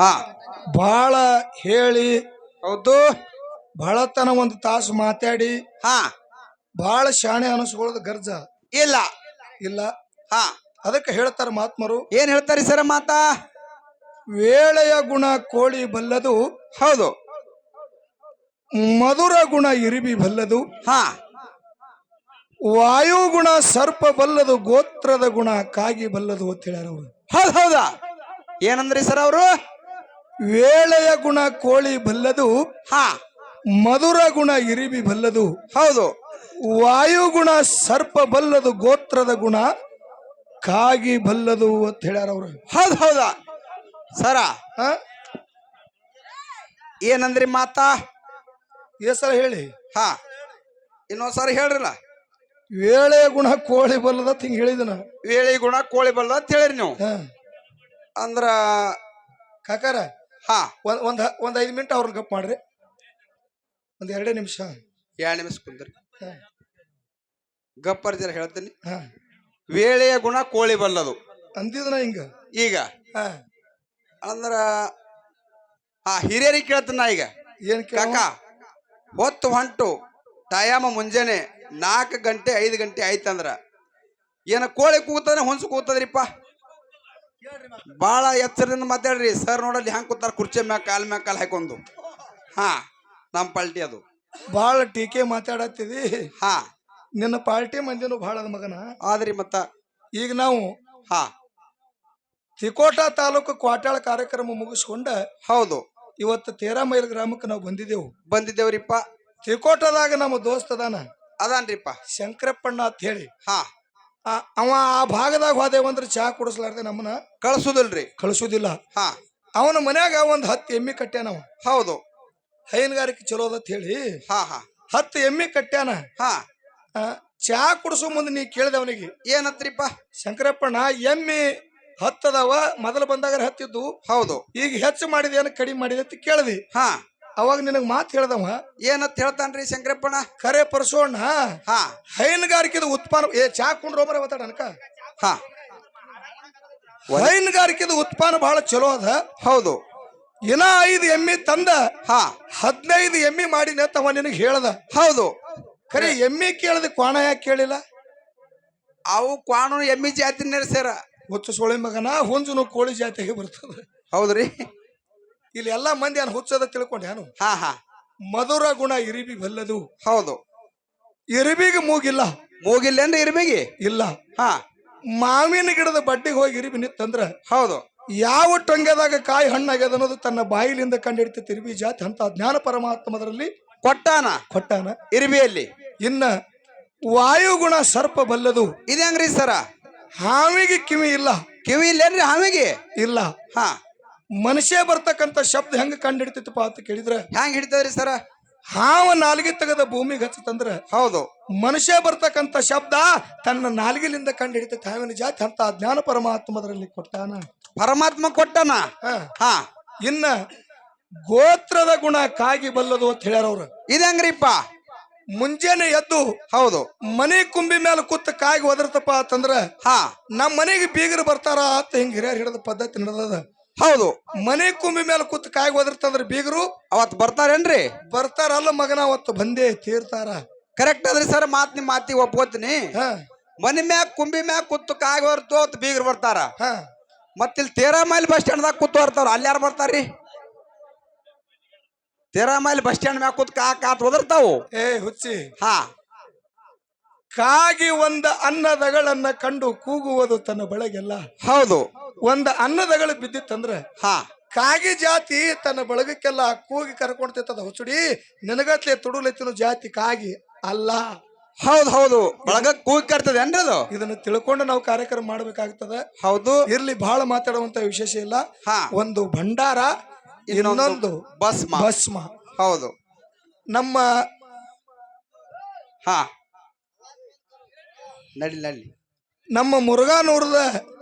ಹಾ. ಬಹಳ ಹೇಳಿ ಹೌದು. ಬಹಳತನ ಒಂದು ತಾಸು ಮಾತಾಡಿ ಹಾ. ಬಹಳ ಶಾಣೆ ಅನಿಸ್ಕೊಳ್ಳೋದು ಗರ್ಜ. ಇಲ್ಲ. ಇಲ್ಲ. ಹಾ. ಅದಕ್ಕೆ ಹೇಳ್ತಾರ ಮಹಾತ್ಮರು ಏನ್ ಹೇಳ್ತಾರೆ ಸರ ಮಾತಾ? ವೇಳೆಯ ಗುಣ ಕೋಳಿ ಬಲ್ಲದು ಹೌದು. ಮಧುರ ಗುಣ ಇರಿಬಿ ಬಲ್ಲದು ಹಾ. ವಾಯುಗುಣ ಸರ್ಪ ಬಲ್ಲದು ಗೋತ್ರದ ಗುಣ ಕಾಗಿ ಬಲ್ಲದು ಅಂತ ಹೇಳ್ಯಾರ ಅವರು. ಹೌದು ಹೌದಾ? ಏನಂದ್ರಿ ಸರ್ ಅವರು? ವೇಳೆಯ ಗುಣ ಕೋಳಿ ಬಲ್ಲದು ಹಾ. ಮಧುರ ಗುಣ ಇರಿಬಿ ಬಲ್ಲದು. ಹೌದು. ವಾಯುಗುಣ ಸರ್ಪ ಬಲ್ಲದು ಗೋತ್ರದ ಗುಣ ಕಾಗಿ ಬಲ್ಲದು ಅಂತ ಹೇಳ್ಯಾರ ಅವರು. ಹೌದು ಹೌದಾ. ಸರ ಹ? ಏನಂದ್ರಿ ಮಾತಾ? ಏ ಸಲ ಹೇಳಿ. ಹಾ. ಇನ್ನೊಂದ್ ಸರ ಹೇಳ್ರಲ್ಲ. ವೇಳೆ ಗುಣ ಕೋಳಿ ಬಲ್ಲದ ಹಿಂಗೆ ಹೇಳಿದ ಹೇಳಿದನ ವೇಳೆ ಗುಣ ಕೋಳಿ ಬಲ್ಲದ ಅಂತ ಹೇಳಿರಿ ನೀವು. ಹ. ಅಂದ್ರ ಕಾಕಾರ ಹಾ. ಒಂದ್ ಒಂದ್ ಒಂದ್ ಐದು ಮಿನಿಟ್ ಅವ್ರನ್ನ ಗಪ್ ಮಾಡ್ರಿ. ಒಂದ್ ಎರಡೇ ನಿಮಿಷ. ಎರಡು ನಿಮಿಷ ಕುಂದ್ರಿ. ಹ. ಗಪ್ಪರ್ ಜರ ಹೇಳ್ತೀನಿ. ಹಾ. ವೇಳೆಯ ಗುಣ ಕೋಳಿ ಬಲ್ಲದು. ಅಂದಿದ್ರ ಹಿಂಗ? ಈಗ? ಹಾ. ಅಂದ್ರ ಆ ಹಿರಿಯರಿಗೆ ಕೇಳ್ತೀನಿ ನಾ ಈಗ. ಏನ್ ಕೇಳ? ಕಾಕ ಹೊತ್ತು ಹೊಂಟು ಟಯಾಮ ಮುಂಜಾನೆ ನಾಲ್ಕು ಗಂಟೆ ಐದು ಗಂಟೆ ಆಯ್ತಂದ್ರ ಏನ ಕೋಳಿ ಕೂತಂದ್ರೆ ಹೊಂಸು ಕೂತದ್ರಿಪ್ಪ? ಬಾಳ ಎಚ್ಚರದಿಂದ ಮಾತಾಡ್ರಿ. ಸರ್ ನೋಡಲ್ಲಿ ಹ್ಯಾಂಗ್ ಕೂತಾರ? ಕುರ್ಚಿ ಮ್ಯಾಗ ಕಾಲ್ ಮ್ಯಾಗ ಕಾಲ್ ಹಾಕೊಂಡು ಹಾ ನಮ್ ಪಾಲ್ಟಿ ಅದು. ಬಾಳ ಟೀಕೆ ಮಾತಾಡತ್ತಿದಿ ಹಾ. ನಿನ್ನ ಪಾರ್ಟಿ ಮಂದಿನು ಬಹಳ ಅದ ಮಗನ. ಆದ್ರಿ ಮತ್ತ? ಈಗ ನಾವು ಹಾ. ತಿಕೋಟ ತಾಲೂಕು ಕ್ವಾಟಾಳ ಕಾರ್ಯಕ್ರಮ ಮುಗಿಸ್ಕೊಂಡ ಹೌದು. ಇವತ್ತು ತೇರಾಮೈಲ್ ಗ್ರಾಮಕ್ಕೆ ನಾವು ಬಂದಿದ್ದೆವು. ಬಂದಿದ್ದೇವ್ರಿಪ್ಪ? ತಿಕೋಟದಾಗ ನಮ್ಮ ದೋಸ್ತ ಅದಾನ. ಅದಾನ್ರಿಪ್ಪ. ಶಂಕರಪ್ಪಣ್ಣ ಅಂತ ಹೇಳಿ. ಹಾ. ಆ- ಅವ ಆ ಭಾಗದಾಗ ಹೋದೇವಂದ್ರೆ ಚಹಾ ಕುಡಿಸ್ಲಾರ್ದೆ ನಮ್ಮನ್ನ ಕಳ್ಸುದಿಲ್ರಿ. ಕಳಿಸೋದಿಲ್ಲ. ಹಾ. ಅವನ ಮನ್ಯಾಗ ಒಂದ್ ಹತ್ತು ಎಮ್ಮಿ ಕಟ್ಟ್ಯಾನ ಅವ. ಹೌದು. ಹೈನುಗಾರಿಕೆ ಚಲೋ ಅದ ಅಂತ ಹೇಳಿ ಹಾ ಹಾ. ಹತ್ತು ಎಮ್ಮಿ ಕಟ್ಟ್ಯಾನ. ಹಾ. ಆ, ಚಹಾ ಕುಡಿಸೋ ಮುಂದೆ ನೀ ಕೇಳಿದೆ ಅವನಿಗೆ ಏನತ್ರಿಪ್ಪ ಶಂಕರಪ್ಪಣ್ಣ ಎಮ್ಮಿ ಹತ್ತದವ ಮೊದಲು ಬಂದಾಗ ಹತ್ತಿದ್ದು ಹೌದು. ಈಗ ಹೆಚ್ಚು ಮಾಡಿದೆ ಏನು ಕಡಿಮೆ ಮಾಡಿದೆ ಅಂತ ಕೇಳಿದೆ. ಹಾ. ಅವಾಗ ನಿನಗೆ ಮಾತು ಹೇಳ್ದವ? ಏನತ್ ಹೇಳ್ತಾನ್ರಿ ಶಂಕರಪ್ಪಣ್ಣ? ಕರೆ ಪರಸೋಣ ಹಾ. ಹೈನುಗಾರಿಕೆದ ಉತ್ಪನ್ನ ಏ ಚಾ ಕುಂಡ್ರ ಒಬ್ಬರ ಮಾತಾಡ ಅನ್ಕ? ಹಾ. ಹೈನುಗಾರಿಕೆದ ಉತ್ಪನ್ನ ಬಹಳ ಚಲೋ ಅದ. ಹೌದು. ಇನ್ನ ಐದು ಎಮ್ಮಿ ತಂದ ಹಾ. ಹದಿನೈದು ಎಮ್ಮಿ ಮಾಡಿ ತವ ನಿನಗೆ ಹೇಳ್ದ. ಹೌದು. ಖರೆ ಎಮ್ಮಿ ಕೇಳದ ಕ್ವಾಣ ಯಾಕೆ ಕೇಳಿಲ್ಲ? ಅವು ಕ್ವಾಣ ಎಮ್ಮಿ ಜಾತಿ ಸೇರ ಹುಚ್ಚು ಸೋಳಿ ಮಗನ ಹುಂಜುನು ಕೋಳಿ ಜಾತಿಗೆ ಬರ್ತದ. ಹೌದ್ರಿ. ಇಲ್ಲಿ ಎಲ್ಲಾ ಮಂದಿ ಅನ್ ಹುಚ್ಚದ ತಿಳ್ಕೊಂಡ್ಯಾನು ಹಾ ಹಾ. ಮಧುರ ಗುಣ ಇರಿಬಿ ಬಲ್ಲದು. ಹೌದು. ಇರಿಬಿಗೆ ಮೂಗಿಲ್ಲ. ಮೂಗಿಲ್ಲ ಅಂದ್ರೆ ಇರಿಬಿಗೆ? ಇಲ್ಲ. ಹಾ. ಮಾವಿನ ಗಿಡದ ಬಡ್ಡಿಗೆ ಹೋಗಿ ಇರಿಬಿ ನಿತ್ತಂದ್ರ ಹೌದು. ಯಾವ ಟೊಂಗದಾಗ ಕಾಯಿ ಹಣ್ಣಾಗ್ಯದ ಅನ್ನೋದು ತನ್ನ ಬಾಯಿಲಿಂದ ಕಂಡಿಡ್ತೈತಿ ಇರಿಬಿ ಜಾತಿ ಅಂತ ಜ್ಞಾನ ಪರಮಾತ್ಮದರಲ್ಲಿ ಕೊಟ್ಟಾನ? ಕೊಟ್ಟಾನ. ಇರಿಬಿಯಲ್ಲಿ? ಇನ್ನ ವಾಯುಗುಣ ಸರ್ಪ ಬಲ್ಲದು. ಇದೆ ಹೆಂಗ್ರಿ ಸರ? ಹಾವಿಗೆ ಕಿವಿ ಇಲ್ಲ. ಕಿವಿ ಇಲ್ಲೇನ್ರಿ ಹಾವಿಗೆ? ಇಲ್ಲ. ಹಾ. ಮನುಷ್ಯ ಬರ್ತಕ್ಕಂಥ ಶಬ್ದ ಹೆಂಗ ಹಿಡಿತೈತಪ್ಪ ಅಂತ ಕೇಳಿದ್ರೆ ಹ್ಯಾಂಗ ಹಿಡಿತದ್ರಿ ಸರ? ಹಾವ ನಾಲ್ಗೆ ತೆಗೆದ ಭೂಮಿಗೆ ಹಚ್ಚತಂದ್ರ ಹೌದು. ಮನುಷ್ಯ ಬರ್ತಕ್ಕಂಥ ಶಬ್ದ ತನ್ನ ನಾಲ್ಗಿಲಿಂದ ಕಂಡು ಹಿಡಿತೈತೆ ಹಾವಿನ ಜಾತಿ ಅಂತ ಜ್ಞಾನ ಪರಮಾತ್ಮದರಲ್ಲಿ ಕೊಟ್ಟಾನ? ಪರಮಾತ್ಮ ಕೊಟ್ಟಾನ? ಹ. ಇನ್ನ ಗೋತ್ರದ ಗುಣ ಕಾಗಿ ಬಲ್ಲದು ಅಂತ ಹೇಳ್ಯಾರ ಅವ್ರು. ಇದು ಹೆಂಗ್ರಿಪ್ಪ ಮುಂಜಾನೆ ಎದ್ದು ಹೌದು. ಮನೆ ಕುಂಬಿ ಮೇಲೆ ಕೂತ್ ಕಾಗಿ ಒದರ್ತಪ್ಪ ಅಂತಂದ್ರ ಹಾ. ನಮ್ಮ ಮನೆಗೆ ಬೀಗರು ಬರ್ತಾರ ಅಂತ ಹಿಂಗ ಹಿರಿಯರ್ ಹಿಡಿದ ಪದ್ಧತಿ ನಡೆದದ. ಹೌದು ಮನೆ ಕುಂಬಿ ಮೇಲೆ ಕೂತ್ ಕಾಯಿ ಒದರ್ತಂದ್ರ ಬೀಗರು ಅವತ್ ಬರ್ತಾರೇನ್ರಿ? ಬರ್ತಾರಲ್ಲ ಮಗನ ಅವತ್ತು ಬಂದೇ ತೀರ್ತಾರ. ಕರೆಕ್ಟ್ ಅದ್ರಿ ಸರ್ ಮಾತ್ ನಿಮ್ ಮಾತಿಗೆ ಒಪ್ಕೋತೀನಿ. ಹ. ಮನೆ ಮ್ಯಾಗ ಕುಂಬಿ ಮ್ಯಾಗ ಕೂತು ಕಾಯಿ ಹೊರತು ಅವತ್ತು ಬೀಗರು ಬರ್ತಾರ. ಹ. ಮತ್ತಿಲ್ಲಿ ತೇರಾ ಮೈಲ್ ಬಸ್ ಸ್ಟ್ಯಾಂಡ್ದಾಗ ಕೂತು ಬರ್ತಾರ ಅಲ್ಲಿ ಯಾರು ಬರ್ತಾರ್ರಿ? ತೇರಾ ಮೈಲ್ ಬಸ್ ಸ್ಟ್ಯಾಂಡ್ ಮ್ಯಾಗ ಕೂತ್ ಕಾ ಕಾತ್ ಹೊದರ್ತಾವು ಏ ಹುಚ್ಚಿ. ಹಾ. ಕಾಗಿ ಒಂದ ಅನ್ನದಗಳನ್ನ ಕಂಡು ಕೂಗುವುದು ತನ್ನ ಬಳಗೆಲ್ಲ. ಹೌದು. ಒಂದ ಅನ್ನದಗಳು ಬಿದ್ದಿತ್ತಂದ್ರೆ ಹಾ. ಕಾಗಿ ಜಾತಿ ತನ್ನ ಬಳಗಕ್ಕೆಲ್ಲ ಕೂಗಿ ಕರ್ಕೊಂಡ್ತಿತ್ತದ ಹುಚ್ಚುಡಿ ನಿನಗತ್ಲೆ ತುಡುಲೆತ್ತಿನ ಜಾತಿ ಕಾಗಿ ಅಲ್ಲ. ಹೌದು ಹೌದು ಬಳಗ ಕೂಗಿ ಕರ್ತದೆ ಅಂದ್ರೆ ಅದು? ಇದನ್ನ ತಿಳ್ಕೊಂಡು ನಾವು ಕಾರ್ಯಕ್ರಮ ಮಾಡ್ಬೇಕಾಗ್ತದ. ಹೌದು. ಇರ್ಲಿ ಬಹಳ ಮಾತಾಡುವಂತ ವಿಶೇಷ ಇಲ್ಲ. ಹಾ. ಒಂದು ಭಂಡಾರ ಇನ್ನೊಂದು ಭಸ್ಮ. ಭಸ್ಮ. ಹೌದು. ನಮ್ಮ ಹಾ. ನಡಿ ನಡಿ. ನಮ್ಮ ಮುರುಘಾನೂರದ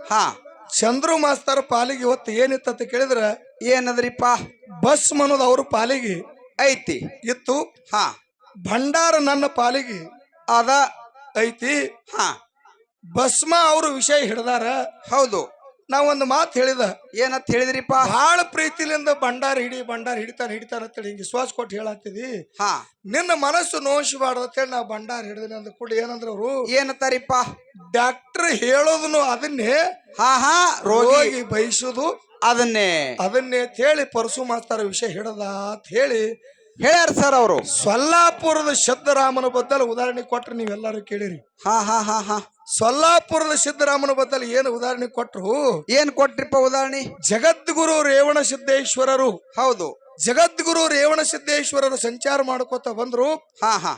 ಹಾ. ಚಂದ್ರು ಮಾಸ್ತರ್ ಪಾಲಿಗೆ ಇವತ್ತು ಏನಿತ್ತು ಅಂತ ಕೇಳಿದ್ರ ಏನದ್ರಿಪ್ಪ ಬಸ್ ಅನ್ನೋದು ಅವ್ರ ಪಾಲಿಗೆ ಐತಿ. ಇತ್ತು. ಹಾ. ಭಂಡಾರ ನನ್ನ ಪಾಲಿಗೆ ಅದ. ಐತಿ. ಹಾ. ಭಸ್ಮ ಅವರು ವಿಷಯ ಹಿಡ್ದಾರ. ಹೌದು. ನಾ ಒಂದು ಮಾತು ಹೇಳಿದ ಏನಂತ ಹೇಳಿದ್ರಿಪ್ಪ? ಬಹಳ ಪ್ರೀತಿಲಿಂದ ಭಂಡಾರ ಹಿಡಿ ಭಂಡಾರ ಹಿಡಿತಾನ ಹಿಡಿತಾನ ಅಂತೇಳಿ ಹಿಂಗೆ ವಿಶ್ವಾಸ ಕೊಟ್ಟು ಹೇಳತ್ತಿದಿ ಹಾ. ನಿನ್ನ ಮನಸ್ಸು ನೋಯಿಸಬಾರ್ದು ಅಂತೇಳಿ ನಾ ಭಂಡಾರ ಹಿಡಿದಿನಿ ಅಂದ ಕೂಡ ಏನಂದ್ರ ಅವರು? ಏನಂತಾರಿಪ್ಪ? ಡಾಕ್ಟರ್ ಹೇಳೋದನ್ನು ಅದನ್ನೇ ಹಾ ಹಾ ರೋಗಿ. ಬಯಸುದು. ಅದನ್ನೇ. ಅದನ್ನೇ ಅಂತ ಹೇಳಿ ಪರಸು ಮಾಡ್ತಾರ ವಿಷಯ ಹಿಡದ ಅಂತ ಹೇಳಿ. ಹೇಳ್ಯಾರ ಸರ್ ಅವರು. ಸೊಲ್ಲಾಪುರದ ಶಬ್ದರಾಮನ ಬದ್ದಲು ಉದಾಹರಣೆ ಕೊಟ್ರೆ ನೀವೆಲ್ಲರೂ ಕೇಳಿರಿ. ಹಾ ಹಾ ಹಾ ಹಾ. ಸೊಲ್ಲಾಪುರದ ಸಿದ್ದರಾಮನ ಬದಲು ಏನು ಉದಾಹರಣೆ ಕೊಟ್ರು? ಏನ್ ಕೊಟ್ರಿಪ್ಪ ಉದಾಹರಣೆ? ಜಗದ್ಗುರು ರೇವಣ ಸಿದ್ದೇಶ್ವರರು. ಹೌದು. ಜಗದ್ಗುರು ರೇವಣ ಸಿದ್ದೇಶ್ವರರು ಸಂಚಾರ ಮಾಡ್ಕೋತ ಬಂದ್ರು. ಹಾ ಹಾ.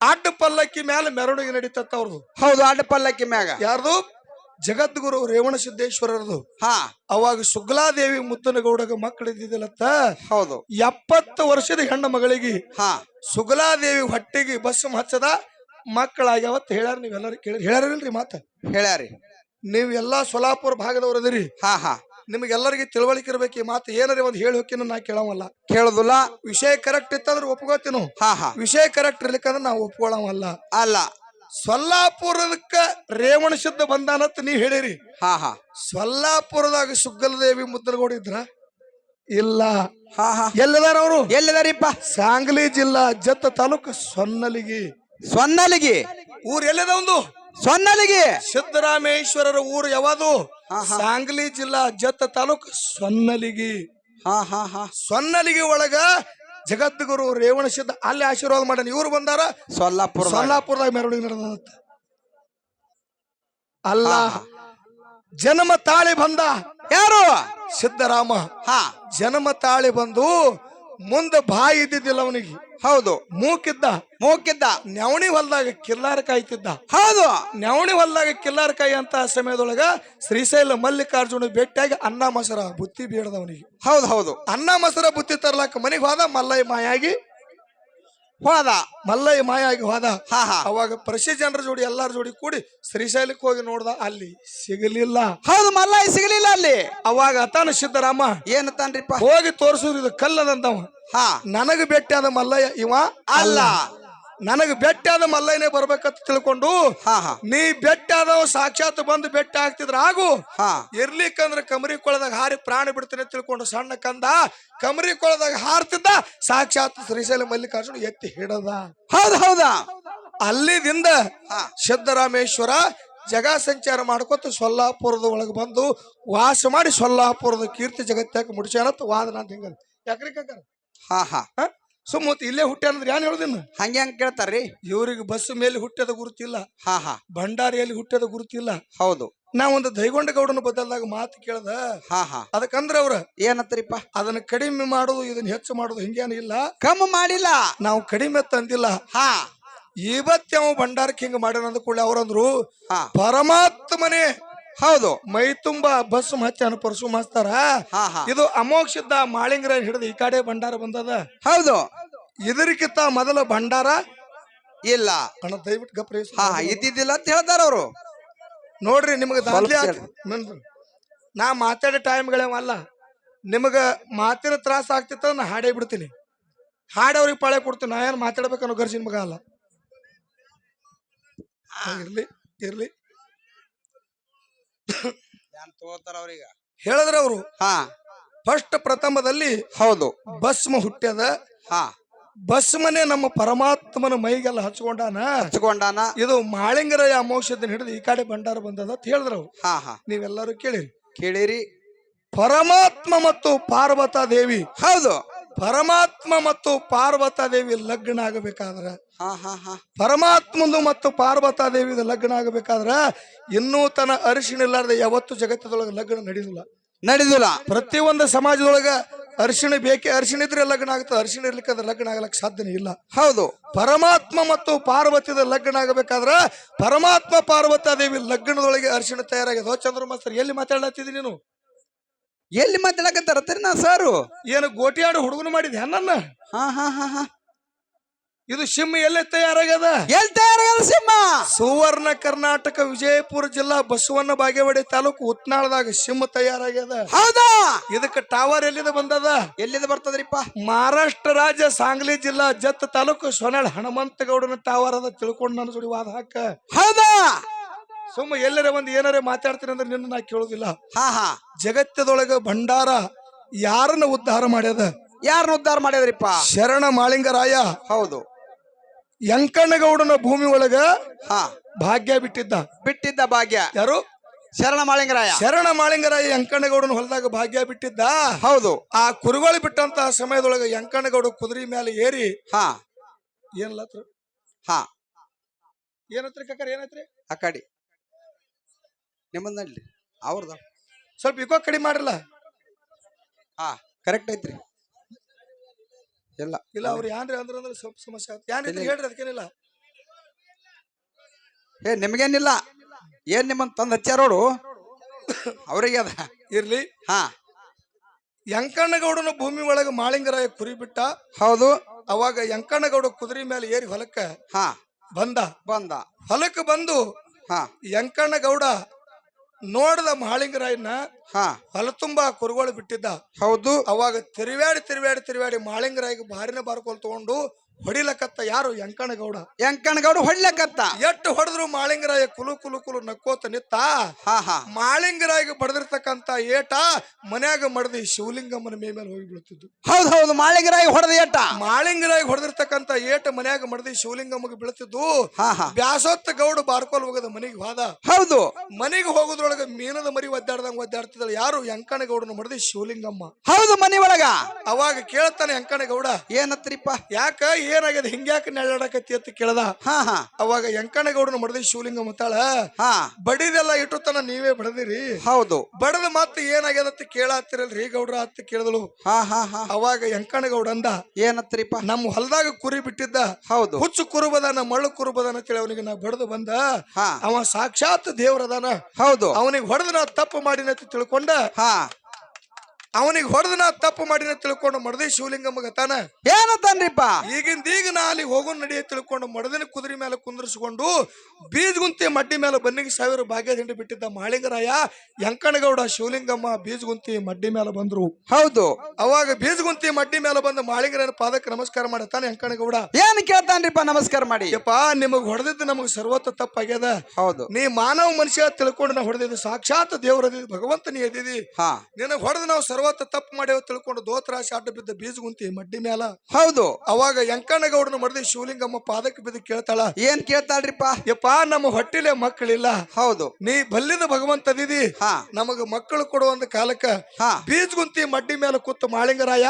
ಅಡ್ಡ ಪಲ್ಲಕ್ಕಿ ಮೇಲೆ ಮೆರವಣಿಗೆ ನಡೀತತ್ತ ಅವ್ರದ್ದು ಹೌದು ಅಡ್ಡ ಪಲ್ಲಕ್ಕಿ ಮ್ಯಾಗ. ಯಾರ್ದು? ಜಗದ್ಗುರು ರೇವಣ ಸಿದ್ದೇಶ್ವರರದು. ಹಾ. ಅವಾಗ ಸುಗ್ಲಾದೇವಿ ಮುದ್ದನಗೌಡಗ ಮಕ್ಕಳಿದ್ದಿದ್ದಲತ್ತ ಹೌದು. ಎಪ್ಪತ್ತು ವರ್ಷದ ಹೆಣ್ಣು ಮಗಳಿಗೆ ಹಾ. ಸುಗ್ಲಾದೇವಿ ಹೊಟ್ಟೆಗೆ ಬಸ್ ಹಚ್ಚದ. ಮಕ್ಕಳಾಗ್ಯಾವತ್ ಹೇಳ್ಯಾರ ನೀವೆಲ್ಲರೂ ಕೇಳಿ ಹೇಳ್ಯಾರಿಲ್ರಿ ಮಾತ? ಹೇಳ್ಯಾರಿ. ನೀವು ಎಲ್ಲಾ ಸೊಲಾಪುರ ಭಾಗದವ್ರು ಅದಿರಿ ಹಾ ಹಾ. ನಿಮಗೆಲ್ಲರಿಗೆ ತಿಳುವಳಿಕೆ ಇರ್ಬೇಕು ಈ ಮಾತು. ಏನಾರ ಒಂದು ಹೇಳಿ ಹೋಕಿನ ನಾ ಕೇಳವಲ್ಲ. ಕೇಳುದಿಲ್ಲ. ವಿಷಯ ಕರೆಕ್ಟ್ ಇತ್ತಂದ್ರೆ ಒಪ್ಕೋತೀನು. ಹಾ ಹಾ. ವಿಷಯ ಕರೆಕ್ಟ್ ಇರ್ಲಿಕ್ಕಂದ್ರೆ ನಾವು ಒಪ್ಕೊಳ್ಳವಲ್ಲ ಅಲ್ಲ. ಸೊಲ್ಲಾಪುರದಕ್ಕ ರೇವಣ ಶುದ್ಧ ಬಂದಾನಂತ ನೀವ್ ಹೇಳಿರಿ. ಹಾ ಹಾ. ಸೊಲ್ಲಾಪುರದಾಗ ಸುಗ್ಗಲದೇವಿ ಮುದ್ರಗೋಡ್ ಇದ್ರ? ಇಲ್ಲ. ಹಾ ಹಾ. ಎಲ್ಲಿದಾರ ಅವರು? ಎಲ್ಲಿದಾರಿಪ್ಪ? ಸಾಂಗ್ಲಿ ಜಿಲ್ಲಾ ಜತ್ತ ತಾಲೂಕು ಸೊನ್ನಲಿಗಿ. ಸೊನ್ನಲಿಗಿ. ಊರ್ ಎಲ್ಲಿದ ಒಂದು ಸೊನ್ನಲಿಗಿ. ಸಿದ್ದರಾಮೇಶ್ವರರ ಊರು ಯಾವುದು? ಹಾ, ಹಾ. ಸಾಂಗ್ಲಿ ಜಿಲ್ಲಾ ಜತ್ತ ತಾಲೂಕು ಸೊನ್ನಲಿಗಿ. ಹಾ ಹಾ ಹಾ. ಸೊನ್ನಲಿಗಿ ಒಳಗ ಜಗದ್ಗುರು ರೇವಣ ಸಿದ್ಧ ಅಲ್ಲಿ ಆಶೀರ್ವಾದ ಮಾಡ್ಯಾನ. ಇವ್ರು ಬಂದಾರ ಸೊಲ್ಲಾಪುರ ಸೊಲ್ಲಾಪುರದಾಗ ಮೆರವಣಿಗೆ ನಡೆದ ಅಲ್ಲ ಜನ್ಮ ತಾಳಿ ಬಂದ ಯಾರು? ಸಿದ್ದರಾಮ. ಹಾ. ಜನ್ಮ ತಾಳಿ ಬಂದು ಮುಂದೆ ಬಾಯಿ ಇದ್ದಿದ್ದಿಲ್ಲ ಅವನಿಗೆ. ಹೌದು. ಮೂಕಿದ್ದ. ಮೂಕಿದ್ದ. ನೆವಣಿ ಹೊಲ್ದಾಗ ಕಿಲ್ಲಾರ ಕಾಯ್ತಿದ್ದ ಹೌದು. ನೆವಣಿ ಹೊಲ್ದಾಗ ಕಿಲ್ಲಾರ ಕಾಯಿ ಅಂತ ಸಮಯದೊಳಗ ಶ್ರೀಶೈಲ ಮಲ್ಲಿಕಾರ್ಜುನ ಭೇಟಿಯಾಗಿ ಅನ್ನ ಮೊಸರ ಬುತ್ತಿ ಬೀಳದವನಿಗೆ ಹೌದು ಹೌದು. ಅನ್ನ ಮೊಸರ ಬುತ್ತಿ ತರ್ಲಾಕ ಮನೆಗೆ ಹೋದ ಮಲ್ಲೈ ಮಾಯಾಗಿ ಹೋದ. ಮಲ್ಲೈ ಮಾಯಾಗಿ ಹೋದ. ಹಾ ಹಾ. ಅವಾಗ ಪ್ರಸಿ ಜನರ ಜೋಡಿ ಎಲ್ಲಾರ ಜೋಡಿ ಕೂಡಿ ಶ್ರೀಶೈಲಕ್ಕೆ ಹೋಗಿ ನೋಡ್ದ ಅಲ್ಲಿ ಸಿಗಲಿಲ್ಲ. ಹೌದು ಮಲ್ಲೈ ಸಿಗಲಿಲ್ಲ ಅಲ್ಲಿ. ಅವಾಗ ತಾನು ಸಿದ್ದರಾಮ ಏನತಾನ್ರಿಪ್ಪ ಹೋಗಿ ತೋರ್ಸುದು ಇದು ಕಲ್ಲದಂತವ. ಹಾ. ನನಗ ಭೇಟಿಯಾದ ಮಲ್ಲಯ್ಯ ಇವ ಅಲ್ಲ. ನನಗ ಭೇಟಿಯಾದ ಮಲ್ಲಯ್ಯನೇ ಬರ್ಬೇಕಂತ ತಿಳ್ಕೊಂಡು ಹಾ ಹಾ. ನೀ ಭೇಟಿಯಾದವ ಸಾಕ್ಷಾತ್ ಬಂದು ಭೇಟಿ ಆಗ್ತಿದ್ರ ಆಗು. ಹಾ. ಇರ್ಲಿಕ್ಕಂದ್ರ ಕಮರಿ ಕೊಳದಾಗ ಹಾರಿ ಪ್ರಾಣ ಬಿಡ್ತೀನಿ ತಿಳ್ಕೊಂಡು ಸಣ್ಣ ಕಂದ ಕಮರಿ ಕೊಳದಾಗ ಹಾರ್ತಿದ್ದ ಸಾಕ್ಷಾತ್ ಶ್ರೀಶೈಲ ಮಲ್ಲಿಕಾರ್ಜುನ ಎತ್ತಿ ಹಿಡದ. ಹೌದ ಹೌದಾ? ಅಲ್ಲಿದಿಂದ. ಸಿದ್ದರಾಮೇಶ್ವರ ಜಗ ಸಂಚಾರ ಮಾಡ್ಕೊತ ಸೊಲ್ಲಾಪುರದ ಒಳಗೆ ಬಂದು ವಾಸ ಮಾಡಿ ಸೊಲ್ಲಾಪುರದ ಕೀರ್ತಿ ಜಗತ್ತಾಗ ಮುಡಿಸ್ಯಾನತ್ ವಾದ ಅಂತ ಹಿಂಗ ಯಾಕ್ರಿ ಕಾಕಾರ ಹಾ ಹಾ. ಸುಮ್ಮ ಇಲ್ಲೇ ಹುಟ್ಟ್ಯಾನಂದ್ರೆ ಏನ್ ಹೇಳುದಿನ್ನು ಹಂಗೆ ಹಂಗ ಕೇಳ್ತಾರ್ರಿ? ಇವ್ರಿಗೆ ಬಸ್ ಮೇಲೆ ಹುಟ್ಟದ ಗುರುತಿಲ್ಲ. ಹಾ ಹಾ. ಭಂಡಾರಿಯಲ್ಲಿ ಹುಟ್ಟದ ಗುರುತಿಲ್ಲ. ಹೌದು. ನಾ ಒಂದು ದೈಗೊಂಡ ಗೌಡನ ಬದಲಾದಾಗ ಮಾತು ಕೇಳ್ದ. ಹಾ ಹಾ. ಅದಕ್ಕಂದ್ರ ಅವ್ರ ಏನತ್ರಿಪ್ಪ? ಅದನ್ನ ಕಡಿಮೆ ಮಾಡೋದು ಇದನ್ನ ಹೆಚ್ಚು ಮಾಡೋದು ಹಿಂಗೇನು ಇಲ್ಲ. ಕಮ್ಮಿ ಮಾಡಿಲ್ಲ. ನಾವು ಕಡಿಮೆ ತಂದಿಲ್ಲ. ಹಾ. ಇವತ್ತೇ ಭಂಡಾರಕ್ಕೆ ಹಿಂಗ ಮಾಡ್ಯಾನ ಅಂದ ಕೂಡಲೇ ಅವ್ರಂದ್ರು ಪರಮಾತ್ಮನೇ ಹೌದು ಮೈ ತುಂಬಾ ಬಸ್ ಹಚ್ಚಾನ ಪರಸು ಮಾಸ್ತಾರ. ಹಾ ಹಾ. ಇದು ಅಮೋಕ್ಷದ ಮಾಳಿಂಗರ ಹಿಡಿದು ಈ ಕಡೆ ಭಂಡಾರ ಬಂದದ. ಹೌದು. ಇದಕ್ಕಿಂತ ಮೊದಲ ಭಂಡಾರ? ಇಲ್ಲ. ಅಣ್ಣ ದಯವಿಟ್ಟು ಗಪ್ರಿ ಹಾ ಹಾ ಇದ್ದಿದ್ದಿಲ್ಲ ಅಂತ ಹೇಳ್ತಾರ ಅವರು. ನೋಡ್ರಿ ನಿಮಗೆ ಸ್ವಲ್ಪ ಆತ್-. ನಾ ಮಾತಾಡೋ ಟೈಮ್ಗಳೇವಲ್ಲ ನಿಮಗೆ ಮಾತಿನ ತ್ರಾಸ ಆಗ್ತಿತ್ತ ನಾ ಹಾಡೇ ಬಿಡ್ತೀನಿ. ಹಾಡವ್ರಿಗೆ ಪಾಳೆ ಕೊಡ್ತೀನಿ. ನಾ ಏನು ಮಾತಾಡ್ಬೇಕನ್ನೋ ಗರ್ಜಿ ನಿಮಗ ಅಲ್ಲ. ಇರ್ಲಿ ಇರ್ಲಿ. ತಗೋತಾರ ಅವ್ರೀಗ. ಹೇಳಿದ್ರ ಅವರು. ಹಾ. ಫಸ್ಟ್ ಪ್ರಥಮದಲ್ಲಿ ಹೌದು. ಭಸ್ಮ ಹುಟ್ಟ್ಯದ. ಹಾ. ಭಸ್ಮನೆ ನಮ್ಮ ಪರಮಾತ್ಮನ ಮೈಗೆಲ್ಲ ಹಚ್ಕೊಂಡಾನ? ಹಚ್ಕೊಂಡಾನ? ಇದು ಮಾಳಿಂಗರ ಮೋಕ್ಷದ ಹಿಡಿದು ಈ ಕಡೆ ಭಂಡಾರ ಬಂದದ ಅಂತ ಹೇಳಿದ್ರು ಅವ್ರು. ಹಾ ಹಾ. ನೀವೆಲ್ಲರೂ ಕೇಳಿರಿ. ಕೇಳಿರಿ. ಪರಮಾತ್ಮ ಮತ್ತು ಪಾರ್ವತಾ ದೇವಿ ಹೌದು. ಪರಮಾತ್ಮ ಮತ್ತು ಪಾರ್ವತಾ ದೇವಿ ಲಗ್ನ ಆಗಬೇಕಾದ್ರ ಪರಮಾತ್ಮಂದು ಮತ್ತು ಪಾರ್ವತಾ ದೇವಿ ಲಗ್ನ ಆಗಬೇಕಾದ್ರೆ ಇನ್ನೂ ತನ್ನ ಅರಿಶಿಣ ಇಲ್ಲಾರ್ದೆ ಯಾವತ್ತು ಜಗತ್ತದೊಳಗೆ ಲಗ್ನ ನಡೆದಿಲ್ಲ. ನಡೆದಿಲ್ಲ. ಪ್ರತಿಯೊಂದು ಸಮಾಜದೊಳಗೆ ಅರಿಶಿಣ ಬೇಕೆ ಅರಿಶಿಣ ಇದ್ರೆ ಲಗ್ನ ಆಗುತ್ತೆ ಅರಿಶಿಣ ಇರ್ಲಿಕ್ಕೆ ಅದ್ರ ಲಗ್ನ ಆಗಲಕ್ಕೆ ಸಾಧ್ಯನೇ ಇಲ್ಲ. ಹೌದು. ಪರಮಾತ್ಮ ಮತ್ತು ಪಾರ್ವತಿದ ಲಗ್ನ ಆಗಬೇಕಾದ್ರೆ ಪರಮಾತ್ಮ ಪಾರ್ವತಾ ದೇವಿ ಲಗ್ನದೊಳಗೆ ಅರಿಶಿಣ ತಯಾರಾಗಿದೆ. ಚಂದ್ರ ಮಾಸ್ತರ್ ಎಲ್ಲಿ ಮಾತಾಡ್ಲತ್ತಿದಿ ನೀನು? ಎಲ್ಲಿ ಮಾತಾಡಕತ್ತಾರ ನಾ ಸಾರು? ಏನು ಗೋಟಿಯಾಡು ಹುಡುಗನು ಮಾಡಿದ್ಯಾ ನನ್ನ ಹಾ ಹಾ ಹಾ ಹಾ. ಇದು ಸಿಂಹ ಎಲ್ಲೇ ತಯಾರಾಗ್ಯದ? ಎಲ್ಲಿ ತಯಾರಾಗದ ಸಿಂಹ? ಸುವರ್ಣ ಕರ್ನಾಟಕ ವಿಜಯಪುರ ಜಿಲ್ಲಾ ಬಸವಣ್ಣ ಬಾಗೇವಾಡಿ ತಾಲೂಕು ಉತ್ನಾಳದಾಗ ಸಿಂಹ ತಯಾರಾಗ್ಯದ. ಹೌದಾ? ಇದಕ್ಕೆ ಟವರ್ ಎಲ್ಲಿದ ಬಂದದ? ಎಲ್ಲಿದ ಬರ್ತದ್ರಿಪ್ಪ? ಮಹಾರಾಷ್ಟ್ರ ರಾಜ್ಯ ಸಾಂಗ್ಲಿ ಜಿಲ್ಲಾ ಜತ್ ತಾಲೂಕು ಸೊನಾಳ್ ಹನುಮಂತಗೌಡನ ಟವರ್ ಅದ ತಿಳ್ಕೊಂಡು ನನ್ನ ಜೋಡಿ ವಾದ ಹಾಕ. ಹೌದಾ? ಸುಮ್ಮ ಎಲ್ಲರ ಒಂದು ಏನಾರ ಮಾತಾಡ್ತೀನಿ ಅಂದ್ರೆ ನಿನ್ನ ನಾ ಕೇಳೋದಿಲ್ಲ. ಹಾ ಹಾ. ಜಗತ್ತದೊಳಗ ಭಂಡಾರ ಯಾರನ್ನ ಉದ್ಧಾರ ಮಾಡ್ಯದ? ಯಾರನ್ನ ಉದ್ಧಾರ ಮಾಡ್ಯದ್ರಿಪ್ಪ? ಶರಣ ಮಾಳಿಂಗರಾಯ. ಹೌದು. ಯಂಕಣ್ಣಗೌಡನ ಭೂಮಿ ಒಳಗ ಹಾ. ಭಾಗ್ಯ ಬಿಟ್ಟಿದ್ದ. ಬಿಟ್ಟಿದ್ದ ಭಾಗ್ಯ. ಯಾರು? ಶರಣ ಮಾಳಿಂಗರಾಯ. ಶರಣ ಮಾಳಿಂಗರಾಯ ಯಂಕಣ್ಣಗೌಡನ ಹೊಲದಾಗ ಭಾಗ್ಯ ಬಿಟ್ಟಿದ್ದ. ಹೌದು. ಆ ಕುರುಗಳು ಬಿಟ್ಟಂತಹ ಸಮಯದೊಳಗ ಯಂಕಣ್ಣಗೌಡ ಕುದುರೆ ಮೇಲೆ ಏರಿ ಹಾ. ಏನ್ಲತ್ರ? ಹಾ. ಏನತ್ರಿ ಕಕ್ಕರ್ ಏನತ್ರಿ? ಆ ಕಡಿ ನಿಮ್ಮದ್ ನಡ್ಲಿ. ಅವ್ರದ. ಸ್ವಲ್ಪ ಇಕೋ ಕಡಿಮೆ ಮಾಡ್ರಲ್ಲ ಹಾ ಕರೆಕ್ಟ್ ಐತ್ರಿ. ಇಲ್ಲ. ಇಲ್ಲ ಅವ್ರು ಯಾನ್ರಿ ಅಂದ್ರ ಅಂದ್ರೆ ಸ್ವಲ್ಪ ಸಮಸ್ಯೆ ಆಯ್ತು ಯಾನ್ರಿ ಹೇಳ್ರಿ ಅದಕ್ಕೇನಿಲ್ಲ. ಏ ನಿಮ್ಗೇನಿಲ್ಲ. ಏನ್ ತಂದು ತಂದ್ ಹಚ್ಚಾರೋಡು ಅವ್ರಿಗೆ ಅದ. ಇರ್ಲಿ. ಹಾ. ಯಂಕಣ್ಣಗೌಡನ ಭೂಮಿ ಒಳಗ ಮಾಳಿಂಗರಾಯ ಕುರಿ ಬಿಟ್ಟ ಹೌದು. ಅವಾಗ ಯಂಕಣ್ಣಗೌಡ ಕುದುರೆ ಮೇಲೆ ಏರಿ ಹೊಲಕ್ಕ ಹಾ. ಬಂದ. ಬಂದ. ಹೊಲಕ್ಕೆ ಬಂದು ಹಾ. ಯಂಕಣ್ಣಗೌಡ ನೋಡ್ದ ಮಾಳಿಂಗರಾಯನ ಹಾ. ಹೊಲ ತುಂಬಾ ಕುರುಗಳು ಬಿಟ್ಟಿದ್ದ. ಹೌದು. ಅವಾಗ ತಿರುವ್ಯಾಡಿ ತಿರುವ್ಯಾಡಿ ತಿರುವ್ಯಾಡಿ ಮಾಳಿಂಗರಾಗಿ ಬಾರಿನ ಬಾರ್ಕೊಲ್ ತಗೊಂಡು ಹೊಡಿಲಕತ್ತ ಯಾರು? ಯಂಕಣ್ಣಗೌಡ ಯಂಕಣ್ಣಗೌಡ ಹೊಡ್ಲಕತ್ತ. ಎಟ್ಟು ಹೊಡೆದ್ರು ಮಾಳಿಂಗರಾಯ ಕುಲು ಕುಲು ಕುಲು ನಕ್ಕೋತ ನಿತ್ತ. ಹಾ ಹಾ. ಮಾಳಿಂಗರಾಯಿಗೆ ಬಡದಿರ್ತಕ್ಕಂತ ಏಟ ಮನ್ಯಾಗ ಮಡದಿ ಶಿವಲಿಂಗಮ್ಮನ ಮೇ ಮೇಲೆ ಹೋಗಿ ಬೀಳ್ತಿದ್ದು. ಹೌದು ಹೌದು ಮಾಳಿಂಗರಾಯ್ ಹೊಡೆದ ಏಟ. ಮಾಳಿಂಗರಾಯ್ ಹೊಡೆದಿರ್ತಕ್ಕಂತ ಏಟ ಮನ್ಯಾಗ ಮಡದಿ ಶಿವಲಿಂಗಮ್ಮಗೆ ಬೀಳ್ತಿದ್ದು. ಹಾ ಹಾ. ಬ್ಯಾಸೊತ್ತ ಗೌಡ ಬಾರ್ಕೋಲ್ ಹೋಗದ ಮನೆಗೆ ಹೋದ. ಹೌದು. ಮನೆಗೆ ಹೋಗೋದ್ರೊಳಗ ಮೀನದ ಮರಿ ಒದ್ದಾಡ್ದಂಗ ಒದ್ದಾಡ್ತಿದ್ದಳು ಯಾರು ಯಂಕಣಗೌಡನ ಮಡದಿ? ಶಿವಲಿಂಗಮ್ಮ. ಹೌದು ಮನೆ ಒಳಗ. ಅವಾಗ ಕೇಳ್ತಾನೆ ಯಂಕಣಗೌಡ ಏನತ್ರಿಪ್ಪ ಯಾಕ ಏನಾಗ್ಯದ ಹಿಂಗ್ಯಾಕ ನೆಳ್ಳಾಡಕತ್ತಿ ಅಂತ ಕೇಳ್ದ. ಹಾ ಹಾ. ಅವಾಗ ಯಂಕಣಗೌಡನ ಮಡದಿ ಶಿವಲಿಂಗಮ್ಮ ತಾಳ ಹಾ. ಬಡಿದೆಲ್ಲ ಇಟ್ಟು ತನ ನೀವೇ ಬಡದಿರಿ. ಹೌದು. ಬಡದ ಮತ್ತೆ ಏನಾಗ್ಯದ ಅಂತ ಕೇಳಾತಿರಲ್ರಿ ಗೌಡ್ರ ಅಂತ ಕೇಳಿದಳು. ಹಾ ಹಾ ಹಾ. ಅವಾಗ ಯಂಕಣಗೌಡ ಅಂದ ಏನತ್ರಿಪ್ಪ ನಮ್ಮ ಹೊಲದಾಗ ಕುರಿ ಬಿಟ್ಟಿದ್ದ. ಹೌದು. ಹುಚ್ಚು ಕುರುಬದಾನ ಮಳ್ಳು ಕುರುಬದಾನ ಅಂತೇಳಿ ಅವನಿಗೆ ನಾ ಬಡದು ಬಂದ. ಹಾ. ಅವ ಸಾಕ್ಷಾತ್ ದೇವ್ರದಾನ. ಹೌದು. ಅವನಿಗೆ ಹೊಡೆದ ನಾ ತಪ್ಪು ಮಾಡಿನ ಅಂತ ತಿಳ್ಕೊಂಡ ಹಾ. ಅವನಿಗೆ ಹೊಡೆದ ನಾ ತಪ್ಪು ಮಾಡಿನ ತಿಳ್ಕೊಂಡು ಮಡದಿ ಶಿವಲಿಂಗ ಮಗತಾನ ಏನತ್ತನ್ರಿಪ್ಪ ಈಗಿಂದ ಈಗ ನಾ ಅಲ್ಲಿ ಹೋಗೋ ನಡಿಯ ತಿಳ್ಕೊಂಡು ಮಡದಿನ ಕುದುರೆ ಮೇಲೆ ಕುಂದ್ರಿಸಿಕೊಂಡು ಬೀಜಗುಂತಿ ಮಡ್ಡಿ ಮೇಲೆ ಬನ್ನಿಗೆ ಸಾವಿರ ಭಾಗ್ಯ ಹಿಂಡಿ ಬಿಟ್ಟಿದ್ದ ಮಾಳಿಂಗರಾಯ ಯಂಕಣಗೌಡ ಶಿವಲಿಂಗಮ್ಮ ಬೀಜಗುಂತಿ ಮಡ್ಡಿ ಮೇಲೆ ಬಂದ್ರು. ಹೌದು. ಅವಾಗ ಬೀಜಗುಂತಿ ಮಡ್ಡಿ ಮೇಲೆ ಬಂದ ಮಾಳಿಂಗರನ ಪಾದಕ್ಕೆ ನಮಸ್ಕಾರ ಮಾಡತಾನೆ ಯಂಕಣಗೌಡ ಏನ್ ಕೇಳ್ತಾನ್ರಿಪ್ಪ ನಮಸ್ಕಾರ ಮಾಡಿ? ಯಪ್ಪ ನಿಮಗ್ ಹೊಡೆದಿದ್ದು ನಮಗ್ ಸರ್ವತ್ತ ತಪ್ಪಾಗ್ಯದ. ಹೌದು. ನೀ ಮಾನವ ಮನುಷ್ಯ ತಿಳ್ಕೊಂಡು ನಾ ಹೊಡೆದಿದ್ದು ಸಾಕ್ಷಾತ್ ದೇವರದಿ ಭಗವಂತ ನೀ ಎದ್ದಿದಿ. ಹಾ. ನಿನಗ್ ಹೊಡೆದು ನಾವು ಸರ್ವತ್ತ ತಪ್ಪು ಮಾಡ್ಯಾವ ತಿಳ್ಕೊಂಡು ದೋತ್ರಾಶಿ ಅಡ್ಡ ಬಿದ್ದ ಬೀಜ ಗುಂತಿ ಮಡ್ಡಿ ಮ್ಯಾಲ. ಹೌದು. ಅವಾಗ ಯಂಕಣ್ಣಗೌಡನ ಮಡದಿ ಶಿವಲಿಂಗಮ್ಮ ಪಾದಕ್ಕೆ ಬಿದ್ದು ಕೇಳ್ತಾಳ ಏನ್ ಕೇಳ್ತಾಳ್ರಿಪ್ಪ? ಯಪ್ಪ ನಮ್ಮ ಹೊಟ್ಟಿಲೆ ಮಕ್ಕಳಿಲ್ಲ. ಹೌದು. ನೀ ಬಲ್ಲಿದ ಭಗವಂತದಿದಿ ಹಾ. ನಮಗ ಮಕ್ಕಳು ಕೊಡುವಂತ ಕಾಲಕ್ಕ ಬೀಜ ಗುಂತಿ ಮಡ್ಡಿ ಮೇಲೆ ಕೂತು ಮಾಳಿಂಗರಾಯ